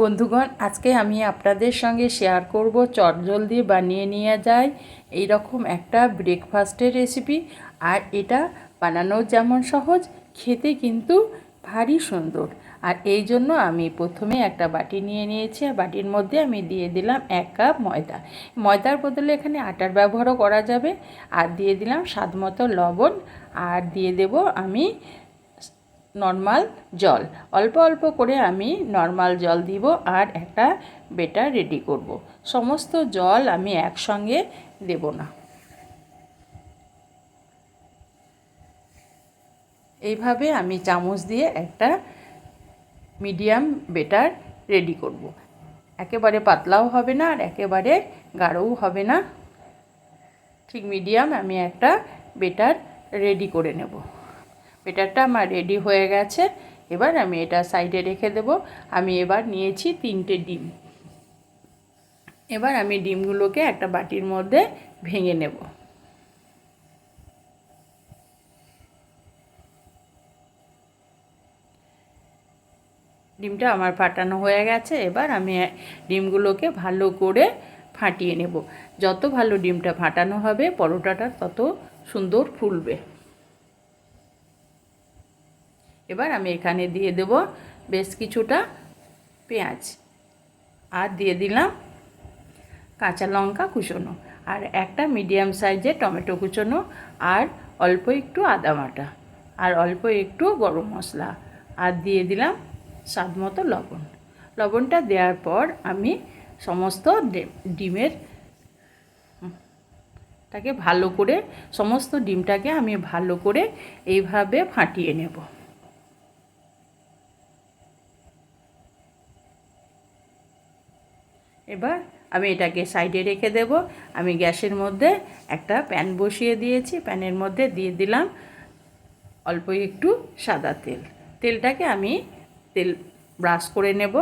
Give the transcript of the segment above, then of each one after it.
বন্ধুগণ, আজকে আমি আপনাদের সঙ্গে শেয়ার করব চটজলদি বানিয়ে নিয়ে যায় এই রকম একটা ব্রেকফাস্টের রেসিপি আর এটা বানানো যেমন সহজ, খেতে কিন্তু ভারী সুন্দর। আর এই জন্য আমি প্রথমে একটা বাটি নিয়ে নিয়েছি, আর বাটির মধ্যে আমি দিয়ে দিলাম এক কাপ ময়দা। ময়দার বদলে এখানে আটার ব্যবহারও করা যাবে। আর দিয়ে দিলাম স্বাদ মতো লবণ, আর দিয়ে দেব আমি নর্মাল জল অল্প অল্প করে আমি নর্মাল জল দিব আর একটা বেটার রেডি করব। সমস্ত জল আমি একসঙ্গে দেব না এইভাবে আমি চামচ দিয়ে একটা মিডিয়াম বেটার রেডি করব। একেবারে পাতলাও হবে না আর একেবারে গাঢ়ও হবে না ঠিক মিডিয়াম আমি একটা বেটার রেডি করে নেব বেটারটা আমার রেডি হয়ে গেছে। এবার আমি এটা সাইডে রেখে দেব। আমি এবার নিয়েছি তিনটে ডিম। এবার আমি ডিমগুলোকে একটা বাটির মধ্যে ভেঙে নেব। ডিমটা আমার ফাটানো হয়ে গেছে। এবার আমি ডিমগুলোকে ভালো করে ফাটিয়ে নেব। যত ভালো ডিমটা ফাটানো হবে, পরোটাটা তত সুন্দর ফুলবে। এবার আমি এখানে দিয়ে দেব বেশ কিছুটা পেঁয়াজ। আর দিয়ে দিলাম কাঁচা লঙ্কা কুচোনো। আর একটা মিডিয়াম সাইজের টমেটো কুচোনো। আর অল্প একটু আদা বাটা। আর অল্প একটু গরম মশলা। আর দিয়ে দিলাম স্বাদ মতো লবণ। লবণটা দেওয়ার পর আমি সমস্ত ডিমের তাকে ভালো করে, সমস্ত ডিমটাকে আমি ভালো করে এইভাবে ফাটিয়ে নেব এবার আমি এটাকে সাইডে রেখে দেব। আমি গ্যাসের মধ্যে একটা প্যান বসিয়ে দিয়েছি। প্যানের মধ্যে দিয়ে দিলাম অল্প একটু সাদা তেল। তেলটাকে আমি তেল ব্রাশ করে নেব।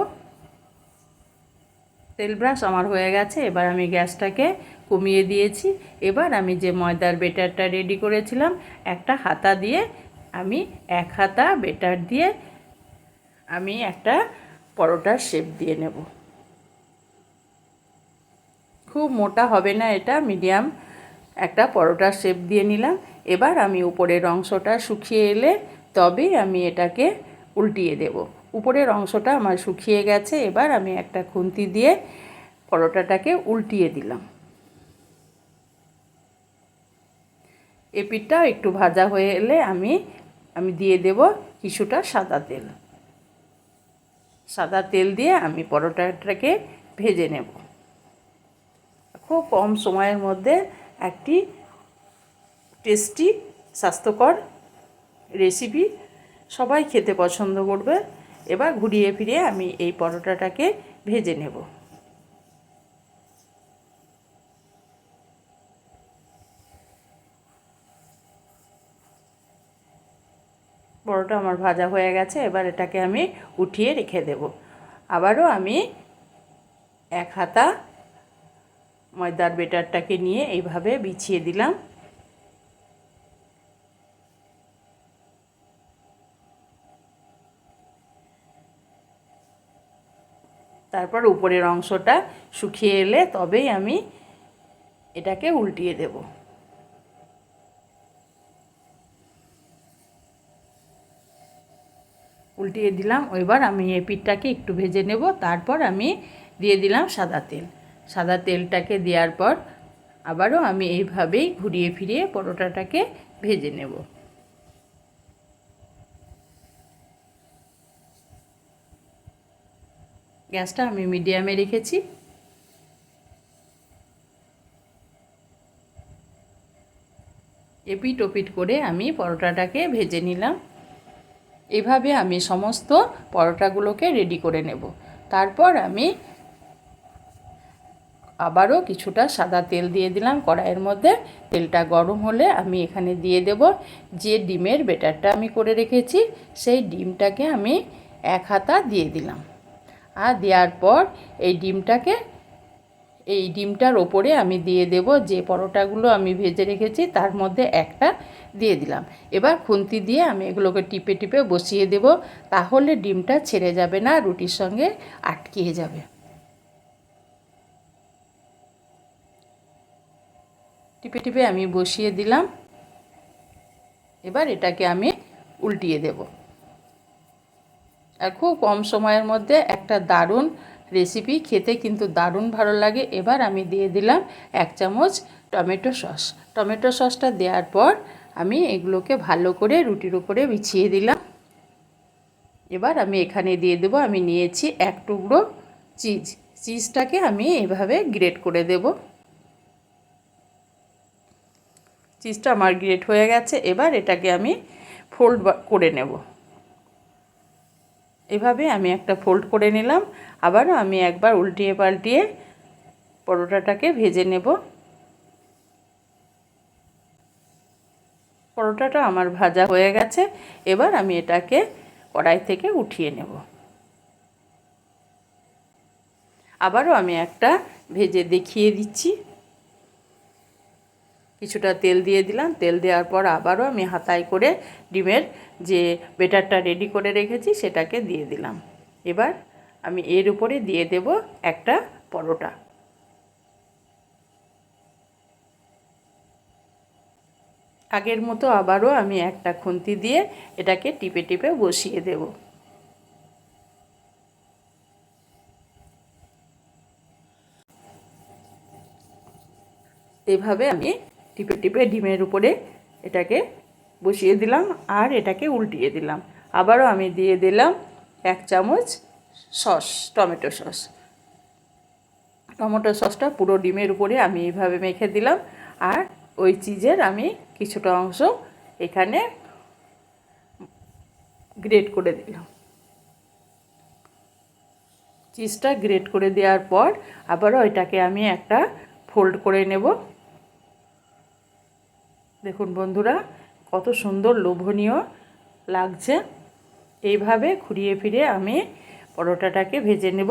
তেল ব্রাশ আমার হয়ে গেছে। এবার আমি গ্যাসটাকে কমিয়ে দিয়েছি। এবার আমি যে ময়দার বেটারটা রেডি করেছিলাম, একটা হাতা দিয়ে আমি এক হাতা বেটার দিয়ে আমি একটা পরোটার শেপ দিয়ে নেব। খুব মোটা হবে না এটা, মিডিয়াম একটা পরোটার শেপ দিয়ে নিলাম। এবার আমি উপরের অংশটা শুকিয়ে এলে তবেই আমি এটাকে উল্টিয়ে দেব। উপরের অংশটা আমার শুকিয়ে গেছে, এবার আমি একটা খুন্তি দিয়ে পরোটাটাকে উল্টিয়ে দিলাম। এপিটটাও একটু ভাজা হয়ে এলে আমি আমি দিয়ে দেব কিছুটা সাদা তেল। সাদা তেল দিয়ে আমি পরোটাটাকে ভেজে নেব। খুব কম সময়ের মধ্যে একটি টেস্টি স্বাস্থ্যকর রেসিপি সবাই খেতে পছন্দ করবে। এবার ঘুরিয়ে ফিরিয়ে আমি এই পরোটাটাকে ভেজে নেব। পরোটা আমার ভাজা হয়ে গেছে, এবার এটাকে আমি উঠিয়ে রেখে দেব। আবারও আমি এক হাতা ময়দার বেটারটাকে নিয়ে এইভাবে বিছিয়ে দিলাম। তারপর উপরের অংশটা শুকিয়ে এলে তবেই আমি এটাকে উল্টিয়ে দেব। উল্টিয়ে দিলাম, এবার আমি এই পিঠটাকে একটু ভেজে নেব, তারপর আমি দিয়ে দিলাম সাদা তেল। সাদা তেলটাকে দেওয়ার পর আবারও আমি এইভাবেই ঘুরিয়ে ফিরিয়ে পরোটাটাকে ভেজে নেব। গ্যাসটা আমি মিডিয়ামে রেখেছি। এপিট ওপিট করে আমি পরোটাটাকে ভেজে নিলাম। এভাবে আমি সমস্ত পরোটাগুলোকে রেডি করে নেব। তারপর আমি আবারও কিছুটা সাদা তেল দিয়ে দিলাম। কড়াইয়ের মধ্যে তেলটা গরম হলে আমি এখানে দিয়ে দেব যে ডিমের বেটারটা আমি করে রেখেছি, সেই ডিমটাকে আমি এক হাতা দিয়ে দিলাম। আর দেওয়ার পর এই ডিমটাকে, এই ডিমটার ওপরে আমি দিয়ে দেব যে পরোটাগুলো আমি ভেজে রেখেছি, তার মধ্যে একটা দিয়ে দিলাম। এবার খুন্তি দিয়ে আমি এগুলোকে টিপে টিপে বসিয়ে দেব, তাহলে ডিমটা ছেড়ে যাবে না, রুটির সঙ্গে আটকিয়ে যাবে। টিপে টিপে আমি বসিয়ে দিলাম। এবার এটাকে আমি উল্টিয়ে দেব। আর খুব কম সময়ের মধ্যে একটা দারুণ রেসিপি খেতে কিন্তু দারুণ ভালো লাগে। এবার আমি দিয়ে দিলাম এক চামচ টমেটো সস। টমেটো সসটা দেওয়ার পর আমি এগুলোকে ভালো করে রুটির উপরে বিছিয়ে দিলাম। এবার আমি এখানে দিয়ে দেবো, আমি নিয়েছি এক টুকরো চিজ। চিজটাকে আমি এভাবে গ্রেট করে দেব। চিজটা আমার গ্রেট হয়ে গেছে, এবার এটাকে আমি ফোল্ড করে নেব। এভাবে আমি একটা ফোল্ড করে নিলাম, আবারও আমি একবার উল্টিয়ে পাল্টিয়ে পরোটাটাকে ভেজে নেব। পরোটাটা আমার ভাজা হয়ে গেছে, এবার আমি এটাকে কড়াই থেকে উঠিয়ে নেব। আবারও আমি একটা ভেজে দেখিয়ে দিচ্ছি। কিছুটা তেল দিয়ে দিলাম। তেল দেওয়ার পর আবারও আমি হাতায় করে ডিমের যে বেটারটা রেডি করে রেখেছি সেটাকে দিয়ে দিলাম। এবার আমি এর উপরে দিয়ে দেব একটা পরোটা। আগের মতো আবারও আমি একটা খুন্তি দিয়ে এটাকে টিপে টিপে বসিয়ে দেব। এভাবে আমি টিপে টিপে ডিমের উপরে এটাকে বসিয়ে দিলাম আর এটাকে উল্টিয়ে দিলাম। আবারও আমি দিয়ে দিলাম এক চামচ সস, টমেটো সস। টমেটো সসটা পুরো ডিমের উপরে আমি এইভাবে মেখে দিলাম আর ওই চিজের আমি কিছুটা অংশ এখানে গ্রেট করে দিলাম। চিজটা গ্রেট করে দেওয়ার পর আবারও এটাকে আমি একটা ফোল্ড করে নেব। দেখুন বন্ধুরা, কত সুন্দর লোভনীয় লাগছে। এইভাবে ঘুরিয়ে ফিরে আমি পরোটাটাকে ভেজে নেব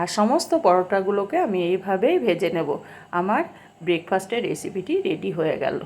আর সমস্ত পরোটাগুলোকে আমি এইভাবেই ভেজে নেব। আমার ব্রেকফাস্টের রেসিপিটি রেডি হয়ে গেল।